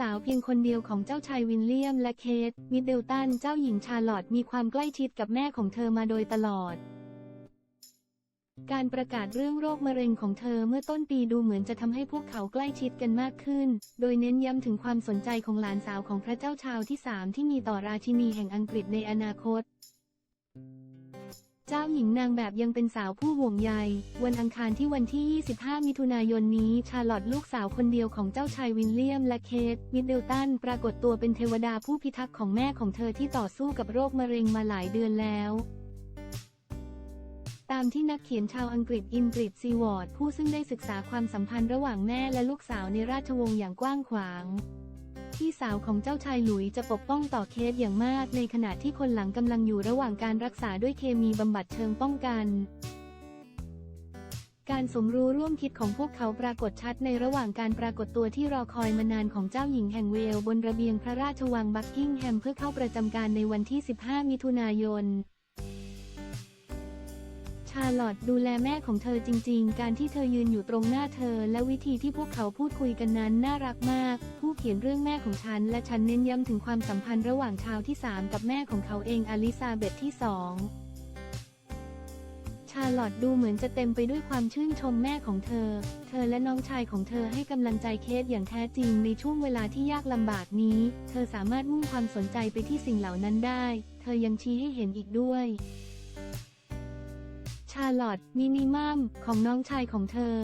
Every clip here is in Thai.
สาวเพียงคนเดียวของเจ้าชายวิลเลียมและเคท มิดเดิลตัน เจ้าหญิงชาร์ลอตมีความใกล้ชิดกับแม่ของเธอมาโดยตลอด การประกาศเรื่องโรคมะเร็งของเธอเมื่อต้นปีดูเหมือนจะทำให้พวกเขาใกล้ชิดกันมากขึ้น โดยเน้นย้ำถึงความสนใจของหลานสาวของพระเจ้าชาวที่สามที่มีต่อราชินีแห่งอังกฤษในอนาคต เจ้าหญิงนางแบบยังเป็นสาวผู้ห่วงใย วันอังคารที่วันที่ 25 มิถุนายนนี้ ชาร์ลอตลูกสาวคนเดียวของเจ้าชายวิลเลียมและเคทมิดเดิลตันปรากฏตัวเป็นเทวดาผู้พิทักษ์ของแม่ของเธอที่ต่อสู้กับโรคมะเร็งมาหลายเดือนแล้วตามที่นักเขียนชาวอังกฤษอินกริดซีวอร์ดผู้ซึ่งได้ศึกษาความสัมพันธ์ระหว่างแม่และลูกสาวในราชวงศ์อย่างกว้างขวาง พี่สาวของเจ้าชายหลุยจะปกป้องต่อเคสอย่างมาก ในขณะที่คนหลังกำลังอยู่ระหว่างการรักษาด้วยเคมีบำบัดเชิงป้องกัน การสมรู้ร่วมคิดของพวกเขาปรากฏชัดในระหว่างการปรากฏตัวที่รอคอยมานานของเจ้าหญิงแห่งเวลบนระเบียงพระราชวังบักกิงแฮมเพื่อเข้าประจำการในวันที่ 15 มิถุนายน ชาร์ลอตดูแลแม่ของเธอจริง ๆ การที่เธอยืนอยู่ตรงหน้าเธอ และวิธีที่พวกเขาพูดคุยกันนั้นน่ารักมาก ผู้เขียนเรื่องแม่ของฉัน และฉันเน้นย้ำถึงความสัมพันธ์ระหว่างชาวที่สามกับแม่ของเขาเองอลิซาเบธที่สองชาร์ลอตดูเหมือนจะเต็มไปด้วยความชื่นชมแม่ของเธอ เธอและน้องชายของเธอให้กำลังใจเคสอย่างแท้จริงในช่วงเวลาที่ยากลำบากนี้ เธอสามารถมุ่งความสนใจไปที่สิ่งเหล่านั้นได้ เธอยังชี้ให้เห็นอีกด้วยาร์ลอตมินิมัมของน้องชายของเธอ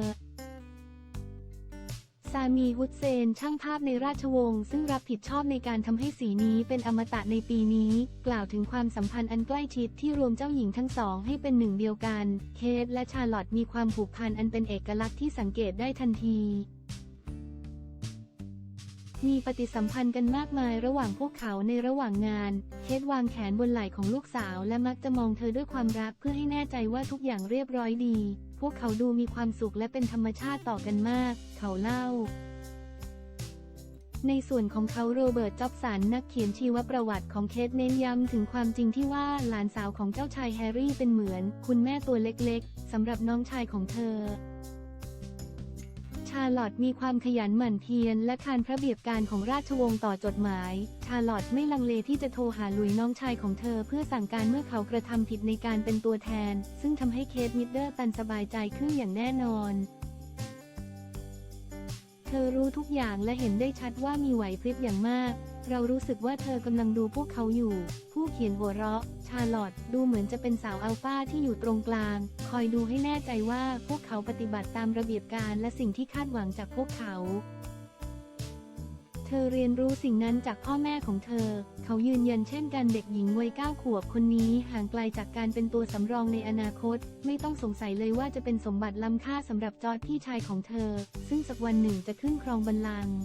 ซามีฮุดเซนช่างภาพในราชวงศ์ซึ่งรับผิดชอบในการทำให้สีนี้เป็นอมตะในปีนี้ กล่าวถึงความสัมพันธ์อันใกล้ชิดที่รวมเจ้าหญิงทั้งสองให้เป็นหนึ่งเดียวกัน เคทและชาร์ลอตมีความผูกพันอันเป็นเอกลักษณ์ที่สังเกตได้ทันที มีปฏิสัมพันธ์กันมากมายระหว่างพวกเขาในระหว่างงาน เคทวางแขนบนไหล่ของลูกสาวและมักจะมองเธอด้วยความรักเพื่อให้แน่ใจว่าทุกอย่างเรียบร้อยดี พวกเขาดูมีความสุขและเป็นธรรมชาติต่อกันมาก เขาเล่าในส่วนของเขาโรเบิร์ต จ็อบสัน นักเขียนชีวประวัติของเคทเน้นย้ำถึงความจริงที่ว่าหลานสาวของเจ้าชายแฮร์รี่เป็นเหมือน คุณแม่ตัวเล็กๆสำหรับน้องชายของเธอาร์ลอตมีความขยันหมั่นเพียรและคานพระเบียบการของราชวงศ์ต่อจดหมาย ชาร์ลอตไม่ลังเลที่จะโทรหาลุยน้องชายของเธอเพื่อสั่งการเมื่อเขากระทำผิดในการเป็นตัวแทน ซึ่งทำให้เคทมิดเดอร์ตันสบายใจขึ้นอย่างแน่นอน เธอรู้ทุกอย่างและเห็นได้ชัดว่ามีไหวพริบอย่างมาก เรารู้สึกว่าเธอกำลังดูพวกเขาอยู่ ผู้เขียนหัวเราะ ชาลอตดูเหมือนจะเป็นสาวอัลฟาที่อยู่ตรงกลาง คอยดูให้แน่ใจว่าพวกเขาปฏิบัติตามระเบียบการและสิ่งที่คาดหวังจากพวกเขาเธอเรียนรู้สิ่งนั้นจากพ่อแม่ของเธอ เขายืนยันเช่นกันเด็กหญิงวัยเก้าขวบคนนี้ห่างไกลจากการเป็นตัวสำรองในอนาคต ไม่ต้องสงสัยเลยว่าจะเป็นสมบัติล้ำค่าสำหรับจอร์ดพี่ชายของเธอ ซึ่งสักวันหนึ่งจะขึ้นครองบัลลังก์